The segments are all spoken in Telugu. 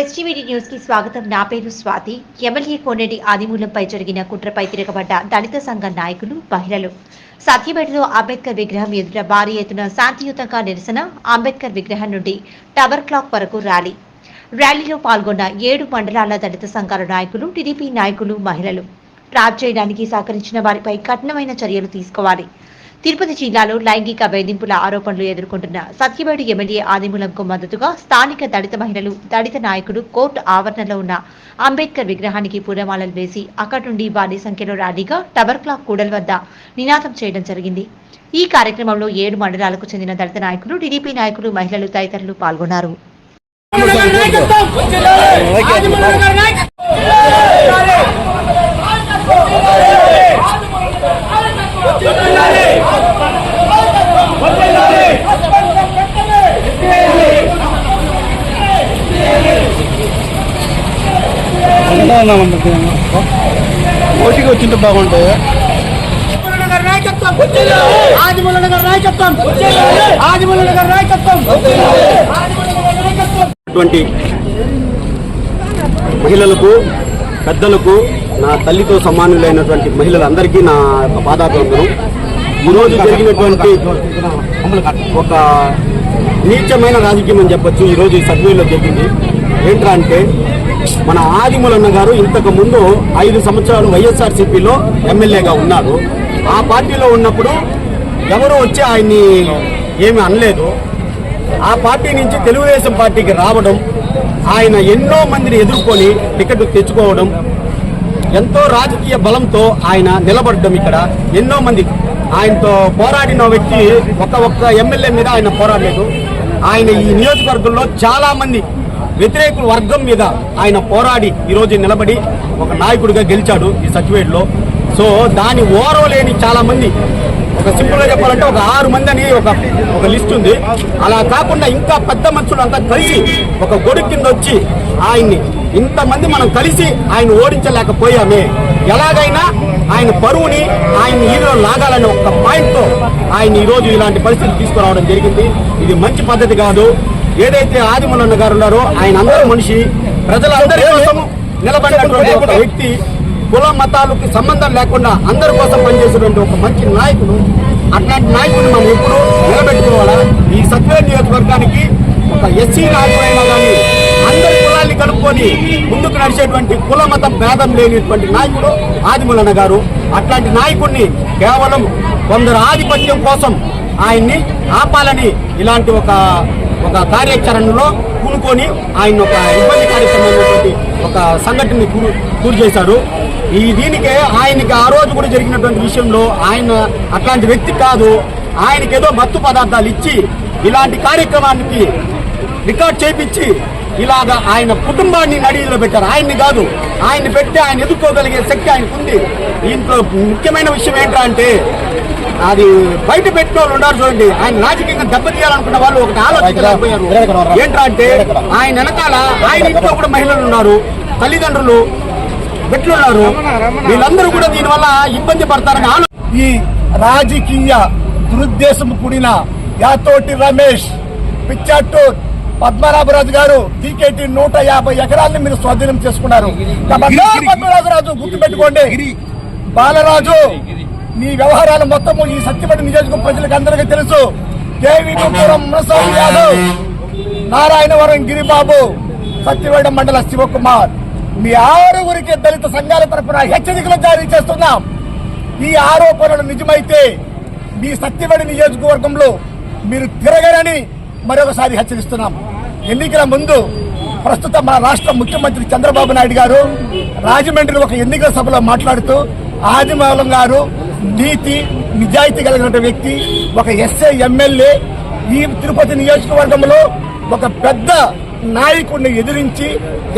ఎస్టీవీటీ న్యూస్కి స్వాగతం. నా పేరు స్వాతి. ఎమ్మెల్యే కోనేటి ఆదిమూలంపై జరిగిన కుట్రపై తిరగబడ్డ దళిత సంఘ నాయకులు మహిళలు. సత్యపేటలో అంబేద్కర్ విగ్రహం ఎదుట భారీ ఎత్తున శాంతియుతంగా నిరసన అంబేద్కర్ విగ్రహం నుండి టవర్ క్లాక్ వరకు ర్యాలీ. ర్యాలీలో పాల్గొన్న ఏడు మండలాల దళిత సంఘాల నాయకులు టీడీపీ నాయకులు మహిళలు. ట్రాప్ చేయడానికి సహకరించిన వారిపై కఠినమైన చర్యలు తీసుకోవాలి. తిరుపతి జిల్లాలో లైంగిక వేధింపుల ఆరోపణలు ఎదుర్కొంటున్న సత్యవేడు ఎమ్మెల్యే ఆదిమూలంకు మద్దతుగా స్థానిక దళిత మహిళలు దళిత నాయకుడు కోర్టు ఆవరణలో ఉన్న అంబేద్కర్ విగ్రహానికి పూలమాలలు వేసి అక్కడి నుండి భారీ సంఖ్యలో ర్యాలీగా టవర్ క్లాక్ కూడల వద్ద నినాదం చేయడం జరిగింది. ఈ కార్యక్రమంలో ఏడు మండలాలకు చెందిన దళిత నాయకులు టీడీపీ నాయకులు మహిళలు తదితరులు పాల్గొన్నారు. ఓటికి వచ్చింటే బాగుంటాయి అటువంటి మహిళలకు పెద్దలకు నా తల్లితో సమానులైనటువంటి మహిళలందరికీ నా యొక్క పాదాభివందనం. ఈరోజు జరిగినటువంటి ఒక నీచమైన రాజకీయం అని చెప్పొచ్చు. ఈరోజు ఈ సర్వేలో జరిగింది. ఏంట్రా అంటే మన ఆదిమూలన్న గారు ఇంతకు ముందు ఐదు సంవత్సరాలు వైఎస్ఆర్సీపీలో ఎమ్మెల్యేగా ఉన్నారు. ఆ పార్టీలో ఉన్నప్పుడు ఎవరు వచ్చి ఆయన్ని ఏమి అనలేదు. ఆ పార్టీ నుంచి తెలుగుదేశం పార్టీకి రావడం ఆయన ఎన్నో మందిని ఎదుర్కొని టికెట్ తెచ్చుకోవడం ఎంతో రాజకీయ బలంతో ఆయన నిలబడడం ఇక్కడ ఎన్నో మంది. ఆయనతో పోరాడిన వ్యక్తి ఒక ఒక్క ఎమ్మెల్యే మీద ఆయన పోరాడలేదు. ఆయన ఈ నియోజకవర్గంలో చాలా మంది వ్యతిరేకుల వర్గం మీద ఆయన పోరాడి ఈరోజు నిలబడి ఒక నాయకుడిగా గెలిచాడు ఈ సచివేట్లో. సో దాని ఓరవలేని చాలా మంది ఒక సింపుల్గా చెప్పాలంటే ఒక ఆరు మంది అని ఒక ఒక లిస్ట్ ఉంది. అలా కాకుండా ఇంకా పెద్ద మనుషులు అంతా కలిసి ఒక గొడుగు కింద వచ్చి ఆయన్ని ఇంతమంది మనం కలిసి ఆయన ఓడించలేకపోయామే. ఎలాగైనా ఆయన పరువుని ఆయన ఈలో లాగాలనే ఒక పాయింట్తో ఆయన ఈరోజు ఇలాంటి పరిస్థితి తీసుకురావడం జరిగింది. ఇది మంచి పద్ధతి కాదు. ఏదైతే ఆదిమూలన్న గారు ఉన్నారో ఆయన అందరూ మనిషి ప్రజలందరి కోసం నిలబడినటువంటి ఒక వ్యక్తి కుల మతాలకు సంబంధం లేకుండా అందరి కోసం పనిచేసేటువంటి ఒక మంచి నాయకుడు అట్లాంటి నాయకుడిని మనం ఎప్పుడు నిలబెట్టుకోవాలా? ఈ సత్య నియోజకవర్గానికి ఒక ఎస్సీ నాయకుడైనా కానీ అందరి కులాన్ని కలుపుకొని ముందుకు నడిచేటువంటి కుల మత భేదం లేనిటువంటి నాయకుడు ఆదిమూలన్న గారు. అట్లాంటి నాయకుడిని కేవలం కొందరు ఆధిపత్యం కోసం ఆయన్ని ఆపాలని ఇలాంటి ఒక ఒక కార్యాచరణలో కూనుకొని ఆయన ఒక ఇబ్బంది కార్యక్రమమైనటువంటి ఒక సంఘటనని కూరు కూరు చేశారు ఈ దీనికే ఆయనకి ఆ రోజు కూడా జరిగినటువంటి విషయంలో ఆయన అట్లాంటి వ్యక్తి కాదు. ఆయనకి ఏదో మత్తు పదార్థాలు ఇచ్చి ఇలాంటి కార్యక్రమానికి రికార్డ్ చేపించి ఇలాగా ఆయన కుటుంబాన్ని నడిలో పెట్టారు. ఆయన్ని కాదు ఆయన్ని పెట్టి ఆయన ఎదుర్కోగలిగే శక్తి ఆయనకు ఉంది. దీంట్లో ముఖ్యమైన విషయం ఏంటంటే అంటే అది బయట పెట్టిన వాళ్ళు ఉన్నారు చూడండి. ఆయన రాజకీయంగా దెబ్బతీయాలనుకున్న వాళ్ళు ఒకటి ఆలోచించలేకపోయారు. ఏంట్రా అంటే ఆయన వెనకాల ఆయన ఇంట్లో కూడా మహిళలు ఉన్నారు తల్లిదండ్రులు పెట్లున్నారు వీళ్ళందరూ కూడా దీనివల్ల ఇబ్బంది పడతారని ఆలో ఈ రాజకీయ దురుద్దేశం కూడిన యాతోటి రమేష్ పిచ్చాటూర్ పద్మనాభరాజు గారు టీకేటీ నూట యాభై ఎకరాలను మీరు స్వాధీనం చేసుకున్నారు. పద్మనాభరాజు గుర్తుపెట్టుకోండి. బాలరాజు మీ వ్యవహారాలు మొత్తము ఈ సత్యపడి నియోజకవర్గం ప్రజలకు అందరికీ తెలుసు. మునస్వామి యాదవ్ నారాయణవరం గిరిబాబు సత్యవేడ మండల శివకుమార్. మీ ఆరుగురికి దళిత సంఘాల తరపున హెచ్చరికలు జారీ చేస్తున్నాం. ఈ ఆరోపణలు నిజమైతే మీ సత్యవేడి నియోజకవర్గంలో మీరు తిరగరని మరొకసారి హెచ్చరిస్తున్నాం. ఎన్నికల ముందు ప్రస్తుతం మన రాష్ట్ర ముఖ్యమంత్రి చంద్రబాబు నాయుడు గారు రాజమండ్రిలో ఒక ఎన్నికల సభలో మాట్లాడుతూ ఆదిమూలం గారు నీతి నిజాయితీ కలిగిన వ్యక్తి ఒక ఎస్ఐ ఎమ్మెల్యే ఈ తిరుపతి నియోజకవర్గంలో ఒక పెద్ద నాయకుడిని ఎదిరించి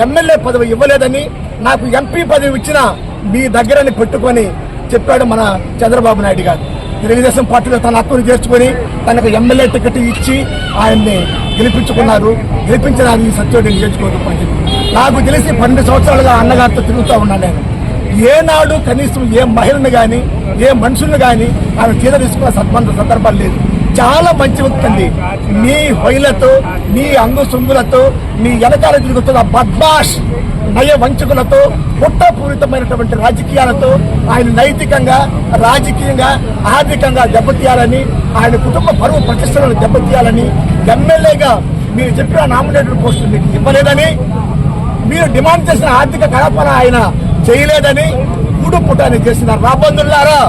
ఎమ్మెల్యే పదవి ఇవ్వలేదని నాకు ఎంపీ పదవి ఇచ్చిన మీ దగ్గరని పెట్టుకొని చెప్పాడు మన చంద్రబాబు నాయుడు గారు. తెలుగుదేశం పార్టీలో తన హక్కును చేర్చుకొని తనకు ఎమ్మెల్యే టికెట్ ఇచ్చి ఆయన్ని గెలిపించుకున్నారు. గెలిపించడానికి సత్యోడి నియోజకవర్గం నాకు తెలిసి పన్నెండు సంవత్సరాలుగా అన్నగారితో తిరుగుతూ ఉన్నాను నేను. ఏనాడు కనీసం ఏ మహిళను కానీ ఏ మనుషుల్ని కానీ ఆమె చీర తీసుకున్న సత్బంధ సందర్భాలు లేదు చాలా మంచి ఉంటుంది మీ హొయ్యలతో మీ అంగు సొంగులతో మీ వెనకాల తిరుగుతున్న బద్మాష్ నయ వంచకులతో పుట్టపూరితమైనటువంటి రాజకీయాలతో ఆయన నైతికంగా రాజకీయంగా ఆర్థికంగా దెబ్బతీయాలని ఆయన కుటుంబ పరువు ప్రతిష్టలను దెబ్బతీయాలని ఎమ్మెల్యేగా మీరు చెప్పిన నామినేటెడ్ పోస్టు మీకు ఇవ్వలేదని మీరు డిమాండ్ చేసిన ఆర్థిక కలాపాలు ఆయన చేయలేదని కూడు పుటాన్ని చేసిన రాబందులారా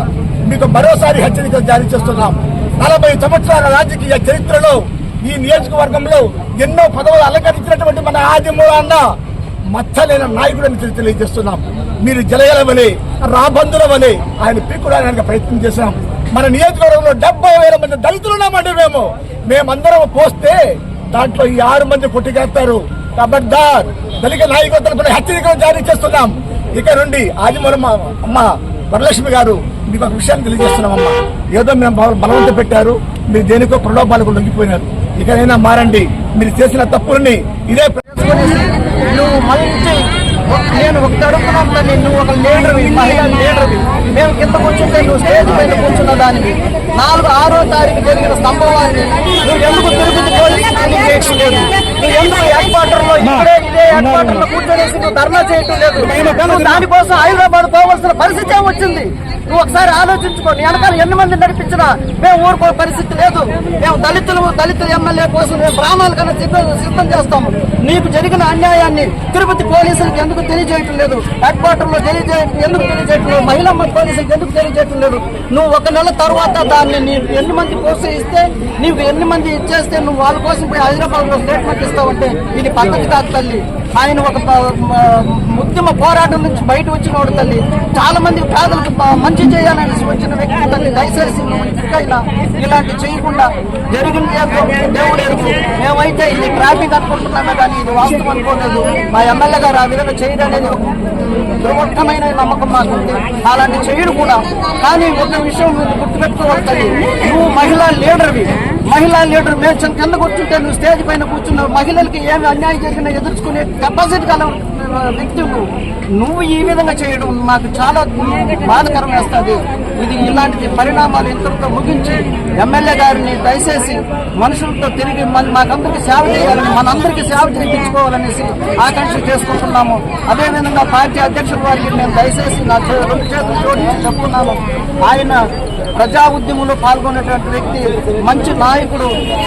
మీకు మరోసారి హెచ్చరిక జారీ చేస్తున్నాం. నలభై సంవత్సరాల రాజకీయ చరిత్రలో ఈ నియోజకవర్గంలో ఎన్నో పదవులు అలంకరించినటువంటి మన ఆదిమూల అన్న మచ్చలేన నాయకుడని తెలియజేస్తున్నాం. మీరు జలగల వలె రాబంధుల వలె ఆయన పీక్కుడానికి ప్రయత్నం చేశాం. మన నియోజకవర్గంలో డెబ్బై వేల మంది దళితులు ఉన్నామండి మేము. మేమందరం పోస్తే దాంట్లో ఈ ఆరు మంది కొట్టికేస్తారు. కబడ్దార్ దళిత నాయకుల తరపున హెచ్చరికలు జారీ చేస్తున్నాం. ఇక నుండి ఆదిమూలం అమ్మ వరలక్ష్మి గారు మీకు ఒక విషయాన్ని తెలియజేస్తున్నామమ్మా ఏదో మేము బలవంత పెట్టారు. మీరు దేనికో ప్రలోభాలకు లొంగిపోయినారు. ఇకనైనా మారండి. మీరు చేసిన తప్పులని ఇదే ప్ర- నువ్వు మంచి నేను ఒక తడుపున్నాను తల్లి నువ్వు ఒక లీడర్వి మహిళా లీడర్వి మేము కింద కూర్చుంటే నువ్వు స్టేజ్ పైన కూర్చున్న దానికి. నాలుగు ఆరో తారీఖు జరిగిన సంభవాన్ని నువ్వు ఎందుకు తిరుపతి పోలీసు నువ్వు ఎందుకు హెడ్ క్వార్టర్లో ఇక్కడే హెడ్ క్వార్టర్లో కూర్చొనేసి నువ్వు ధర్నా చేయటం లేదు. నువ్వు దానికోసం హైదరాబాద్ పోవాల్సిన పరిస్థితి ఏమొచ్చింది నువ్వు ఒకసారి ఆలోచించుకో నీ వెనకాల ఎన్ని మంది నడిపించినా మేము ఊరుకో పరిస్థితి లేదు. మేము దళితులు దళితుల ఎమ్మెల్యే కోసం మేము ప్రాణాలు కన్నా సిద్ధం సిద్ధం చేస్తాము. నీకు జరిగిన అన్యాయాన్ని తిరుపతి పోలీసులకు ఎందుకు తెలియజేయటం లేదు? హెడ్ క్వార్టర్లో ఎందుకు తెలియజేయటం లేదు? మహిళా పోలీసులకు ఎందుకు తెలియజేయటం లేదు? నువ్వు ఒక నెల తర్వాత దాన్ని నీకు ఎన్ని మంది ప్రోత్సహిస్తే నీకు ఎన్ని మంది ఇచ్చేస్తే నువ్వు వాళ్ళ కోసం పోయి హైదరాబాద్లో స్టేట్మెంట్ ఇస్తావంటే ఇది పద్ధతి కాదు తల్లి. ఆయన ఒక ఉద్యమ పోరాటం నుంచి బయట వచ్చిన వాడు తల్లి. చాలా మంది పేదలకు మంచి చేయాలని వచ్చిన వ్యక్తి తల్లి. దయచేసి నువ్వు ఇలాంటి చేయకుండా జరిగింది దేవుడు ఎరుగు మేమైతే ఇది ట్రాఫిక్ అనుకుంటున్నామే కానీ ఇది వాస్తవం అనుకోలేదు. మా ఎమ్మెల్యే గారు ఆ విధంగా చేయడం అనేది ఒక నమ్మకం మాకు అలాంటి చేయడు కూడా. కానీ ఒక విషయం గుర్తుపెట్టుకోవాలి నువ్వు మహిళా లీడర్వి. మహిళా లీడర్ మేము కింద కూర్చుంటే నువ్వు స్టేజ్ పైన కూర్చున్నావు. మహిళలకి ఏమి అన్యాయం జరిగినా ఎదుర్కొనే కెపాసిటీ కల వ్యక్తి నువ్వు ఈ విధంగా చేయడం మాకు చాలా బాధకరం వేస్తుంది. ఇది ఇలాంటి పరిణామాలు ఇంతటితో ముగించి ఎమ్మెల్యే గారిని దయచేసి మనుషులతో తిరిగి మాకందరికీ సేవ చేయాలని మనందరికీ సేవ చేయించుకోవాలనేసి ఆకాంక్ష చేసుకుంటున్నాము. అదేవిధంగా పార్టీ అధ్యక్షుల వారికి నేను దయచేసి నా చే- రెండు చేతులు జోడించి చెప్పుకున్నాను ఆయన ప్రజా ఉద్యమంలో పాల్గొనేటువంటి వ్యక్తి మంచి నాయకుడు.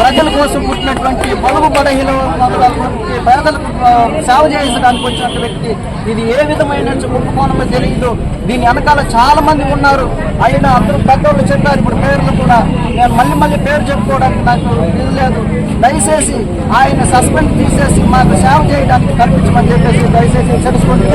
ప్రజల కోసం పుట్టినటువంటి బలుగు బలహీన పేదలకు సేవ చేయించడానికి వచ్చినటువంటి వ్యక్తి. ఇది ఏ విధమైన కుంభకోణమో తెలియదు దీని వెనకాల చాలా మంది ఉన్నారు. అయినా అందరూ పెద్దోళ్ళు చెప్పారు ఇప్పుడు పేర్లు కూడా. నేను మళ్ళీ మళ్ళీ పేరు చెప్పుకోవడానికి నాకు ఇది లేదు దయచేసి ఆయన సస్పెండ్ తీసేసి మాకు సేవ చేయడానికి కల్పించమని చెప్పేసి దయచేసి తెలుసుకోండి